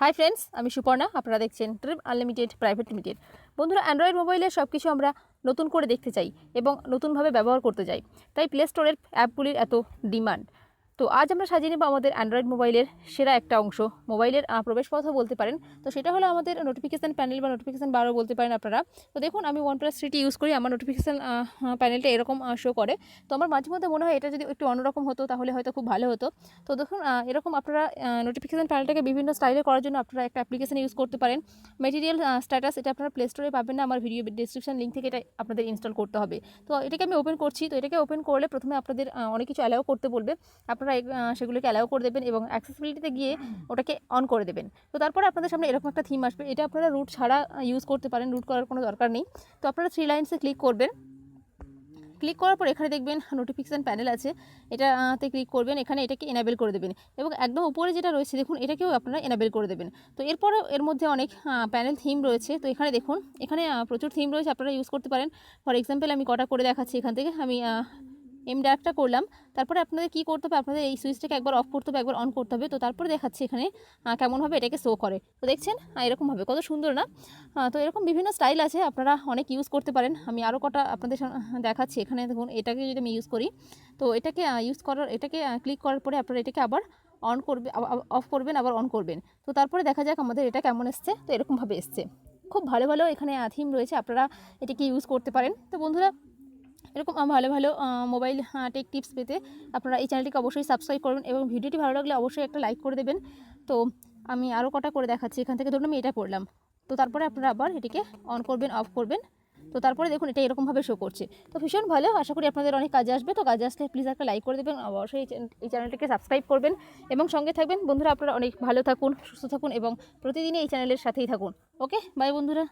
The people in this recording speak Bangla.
হাই ফ্রেন্ডস আমি সুপর্ণা, আপনারা দেখছেন ট্রিপ আনলিমিটেড প্রাইভেট লিমিটেড বন্ধুরা অ্যান্ড্রয়েড মোবাইলে সব কিছু আমরা নতুন করে দেখতে চাই এবং নতুনভাবে ব্যবহার করতে চাই। তাই প্লে স্টোরের অ্যাপগুলির এত ডিমান্ড তো আজ আমরা সাজিয়ে নেব আমাদের অ্যান্ড্রয়েড মোবাইলের সেরা একটা অংশ। মোবাইলের আহ, প্রবেশপথও বলতে পারেন। তো সেটা হলো আমাদের নোটিফিকেশান প্যানেল বা নোটিফিকেশান বারও বলতে পারেন আপনারা। তো দেখুন আমি ওয়ান প্লাস থ্রিটি ইউজ করি আমার নোটিফিকেশান প্যানেলটা এরকম শো করে। তো আমার মাঝে মধ্যে মনে হয় এটা যদি একটু অন্যরকম হতো তাহলে হয়তো খুব ভালো হতো। তো দেখুন এরকম আপনারা নোটিফিকেশান প্যানেলটাকে বিভিন্ন স্টাইলে করার জন্য আপনারা একটা অ্যাপ্লিকেশান ইউজ করতে পারেন। মেটেরিয়াল স্ট্যাটাস এটা আপনারা প্লে স্টোরে পাবেন না আমার ভিডিও ডিসক্রিপশন লিঙ্ক থেকে এটা আপনাদের ইনস্টল করতে হবে। তো এটাকে আমি ওপেন করছি। তো এটাকে ওপেন করলে প্রথমে আপনাদের অনেক কিছু অ্যালাউ করতে বলবে। আপনারা আহ, সেগুলোকে অ্যালাউ করে দেবেন এবং অ্যাক্সেসিবিলিটিতে গিয়ে ওটাকে অন করে দেবেন। তো তারপরে আপনাদের সামনে এরকম একটা থিম আসবে। এটা আপনারা রুট ছাড়া ইউজ করতে পারেন। রুট করার কোনো দরকার নেই। তো আপনারা থ্রি লাইন্সে ক্লিক করবেন। ক্লিক করার পর এখানে দেখবেন নোটিফিকেশান প্যানেল আছে। এটাতে ক্লিক করবেন। এখানে এটাকে এনাবেল করে দেবেন। এবং একদম উপরে যেটা রয়েছে দেখুন এটাকেও আপনারা এনাবেল করে দেবেন। তো এরপরে এর মধ্যে অনেক প্যানেল থিম রয়েছে। তো এখানে দেখুন এখানে প্রচুর থিম রয়েছে। আপনারা ইউজ করতে পারেন। ফর এক্সাম্পল আমি কটা করে দেখাচ্ছি এখান থেকে। আমি এম ডার্কটা করলাম। তারপরে আপনাদের কী করতে হবে? আপনাদের এই সুইচটাকে একবার অফ করতে হবে, একবার অন করতে হবে। তো তারপরে দেখাচ্ছি এখানে কেমনভাবে এটাকে শো করে। তো দেখছেন এরকমভাবে কত সুন্দর না? তো এরকম বিভিন্ন স্টাইল আছে। আপনারা অনেক ইউজ করতে পারেন। আমি আরও কটা আপনাদের দেখাচ্ছি। এখানে দেখুন, এটাকে যদি আমি ইউজ করি, তো এটাকে ইউজ করার, এটাকে ক্লিক করার পরে আপনারা এটাকে আবার অন করবে অফ করবেন, আবার অন করবেন। তো তারপরে দেখা যাক আমাদের এটা কেমন এসছে। তো এরকমভাবে এসছে। খুব ভালো ভালো এখানে থিম রয়েছে। আপনারা এটাকে ইউজ করতে পারেন। তো বন্ধুরা এরকম ভালো ভালো মোবাইল টেক টিপস পেতে আপনারা এই চ্যানেলটিকে অবশ্যই সাবস্ক্রাইব করবেন এবং ভিডিওটি ভালো লাগলে অবশ্যই একটা লাইক করে দেবেন। তো আমি আরও কটা করে দেখাচ্ছি, এখান থেকে ধরুন আমি এটা করলাম তো তারপরে আপনারা আবার এটিকে অন করবেন অফ করবেন। তো তারপরে দেখুন এটা এরকমভাবে শো করছে। তো ভীষণ ভালো, আশা করি আপনাদের অনেক কাজে আসবে। তো কাজে আসলে প্লিজ একটা লাইক করে দেবেন, অবশ্যই এই চ্যানেলটিকে সাবস্ক্রাইব করবেন এবং সঙ্গে থাকবেন। বন্ধুরা, আপনারা অনেক ভালো থাকুন, সুস্থ থাকুন এবং প্রতিদিনই এই চ্যানেলের সাথেই থাকুন। ওকে বাই বন্ধুরা।